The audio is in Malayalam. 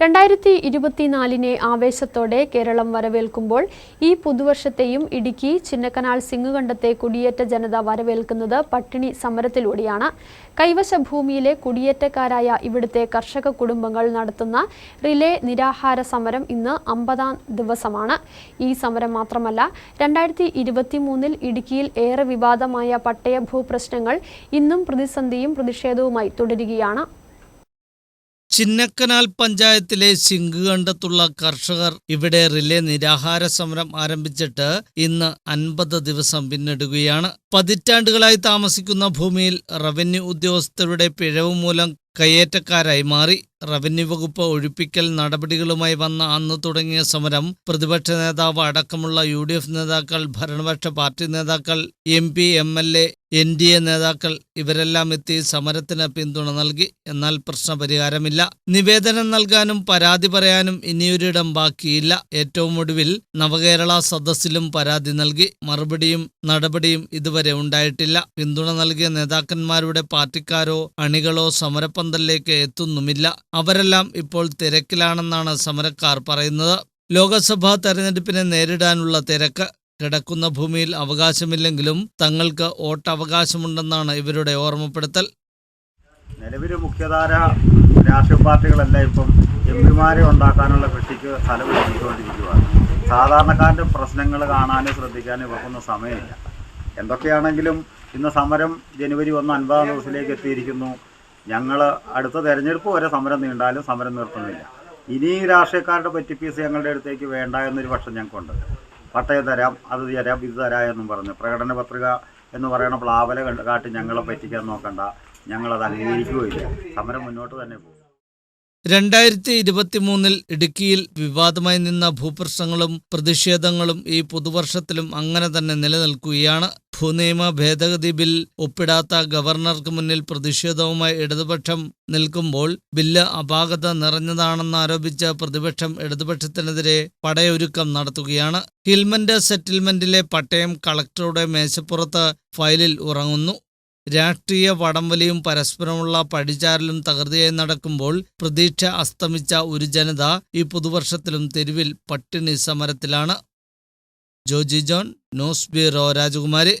രണ്ടായിരത്തി ഇരുപത്തിനാലിനെ ആവേശത്തോടെ കേരളം വരവേൽക്കുമ്പോൾ ഈ പുതുവർഷത്തെയും ഇടുക്കി ചിന്നക്കനാൽ സിംഗുകണ്ടത്തെ കുടിയേറ്റ ജനത വരവേൽക്കുന്നത് പട്ടിണി സമരത്തിലൂടെയാണ്. കൈവശ ഭൂമിയിലെ കുടിയേറ്റക്കാരായ ഇവിടുത്തെ കർഷക കുടുംബങ്ങൾ നടത്തുന്ന റിലേ നിരാഹാര സമരം ഇന്ന് അമ്പതാം ദിവസമാണ്. ഈ സമരം മാത്രമല്ല രണ്ടായിരത്തി ഇരുപത്തിമൂന്നിൽ ഇടുക്കിയിൽ ഏറെ വിവാദമായ പട്ടയ ഭൂപ്രശ്നങ്ങൾ ഇന്നും പ്രതിസന്ധിയും പ്രതിഷേധവുമായി തുടരുകയാണ്. ചിന്നക്കനാൽ പഞ്ചായത്തിലെ സിംഗുകണ്ടത്തുള്ള കർഷകർ ഇവിടെ റിലേ നിരാഹാര സമരം ആരംഭിച്ചിട്ട് ഇന്ന് അൻപത് ദിവസം പിന്നിടുകയാണ്. പതിറ്റാണ്ടുകളായി താമസിക്കുന്ന ഭൂമിയിൽ റവന്യൂ ഉദ്യോഗസ്ഥരുടെ പിഴവ് മൂലം കയ്യേറ്റക്കാരായി മാറി. റവന്യൂ വകുപ്പ് ഒഴിപ്പിക്കൽ നടപടികളുമായി വന്ന അന്ന് തുടങ്ങിയ സമരം പ്രതിപക്ഷ നേതാവ് അടക്കമുള്ള യു നേതാക്കൾ ഭരണപക്ഷ പാർട്ടി നേതാക്കൾ M P M L A N D A നേതാക്കൾ ഇവരെല്ലാം എത്തി സമരത്തിന് പിന്തുണ നൽകി. എന്നാൽ പ്രശ്നപരിഹാരമില്ല. നിവേദനം നൽകാനും പരാതി പറയാനും ഇനിയൊരിടം ബാക്കിയില്ല. ഏറ്റവും ഒടുവിൽ നവകേരള സദസ്സിലും പരാതി നൽകി. മറുപടിയും നടപടിയും ഇതുവരെ ഉണ്ടായിട്ടില്ല. പിന്തുണ നൽകിയ നേതാക്കന്മാരുടെ പാർട്ടിക്കാരോ അണികളോ സമരപ്പന്തലിലേക്ക് എത്തുന്നുമില്ല. അവരെല്ലാം ഇപ്പോൾ തിരക്കിലാണെന്നാണ് സമരക്കാർ പറയുന്നത്. ലോക്സഭാ തെരഞ്ഞെടുപ്പിനെ നേരിടാനുള്ള തിരക്ക് കിടക്കുന്ന ഭൂമിയിൽ അവകാശമില്ലെങ്കിലും തങ്ങൾക്ക് വോട്ടവകാശമുണ്ടെന്നാണ് ഇവരുടെ ഓർമ്മപ്പെടുത്തൽ. നിലവിൽ മുഖ്യധാര രാഷ്ട്രീയ പാർട്ടികളെല്ലാം ഇപ്പം എം പിമാരെ ഉണ്ടാക്കാനുള്ള കൃഷിക്ക് സ്ഥലം ഒരുക്കിക്കൊണ്ടിരിക്കുകയാണ് സാധാരണക്കാരന്റെ പ്രശ്നങ്ങൾ കാണാനും ശ്രദ്ധിക്കാനും ഇവർക്കൊന്നും സമയമില്ല. എന്തൊക്കെയാണെങ്കിലും ഇന്ന് സമരം ജനുവരി ഒന്ന് അൻപതാം ദിവസത്തിലേക്ക് എത്തിയിരിക്കുന്നു. ഞങ്ങൾ അടുത്ത തെരഞ്ഞെടുപ്പ് വരെ സമരം നീണ്ടാലും സമരം നിർത്തുന്നില്ല. ഇനി രാഷ്ട്രീയക്കാരുടെ പറ്റിപ്പീസ് ഞങ്ങളുടെ അടുത്തേക്ക് വേണ്ട എന്നൊരു പക്ഷം ഞങ്ങൾക്കുണ്ട്. പട്ടയം തരാം അത് തരാം ഇത് തരാം എന്നും പറഞ്ഞു. പ്രകടന പത്രിക എന്ന് പറയണ പ്ലാവല കാട്ടി ഞങ്ങളെ പറ്റിക്കാൻ നോക്കണ്ട. ഞങ്ങളത് അംഗീകരിക്കുകയില്ല. സമരം മുന്നോട്ട് തന്നെ പോകും. രണ്ടായിരത്തി ഇരുപത്തി മൂന്നിൽ ഇടുക്കിയിൽ വിവാദമായി നിന്ന ഭൂപ്രശ്നങ്ങളും പ്രതിഷേധങ്ങളും ഈ പുതുവർഷത്തിലും അങ്ങനെ തന്നെ നിലനിൽക്കുകയാണ്. ഭൂനിയമ ഭേദഗതി ബിൽ ഒപ്പിടാത്ത ഗവർണർക്ക് മുന്നിൽ പ്രതിഷേധവുമായി ഇടതുപക്ഷം നിൽക്കുമ്പോൾ ബില്ല് അപാകത നിറഞ്ഞതാണെന്ന് ആരോപിച്ച പ്രതിപക്ഷം ഇടതുപക്ഷത്തിനെതിരെ പടയൊരുക്കം നടത്തുകയാണ്. ഹിൽമൻഡ് സെറ്റിൽമെന്റിലെ പട്ടയം കളക്ടറുടെ മേശപ്പുറത്ത് ഫയലിൽ ഉറങ്ങുന്നു. രാഷ്ട്രീയ വടംവലിയും പരസ്പരമുള്ള പടിചാരലും തകൃതിയായി നടക്കുമ്പോൾ പ്രതീക്ഷ അസ്തമിച്ച ഒരു ജനത ഈ പുതുവർഷത്തിലും തെരുവിൽ പട്ടിണി സമരത്തിലാണ്. ജോജി ജോൺ നോസ്ബി റോ രാജകുമാരി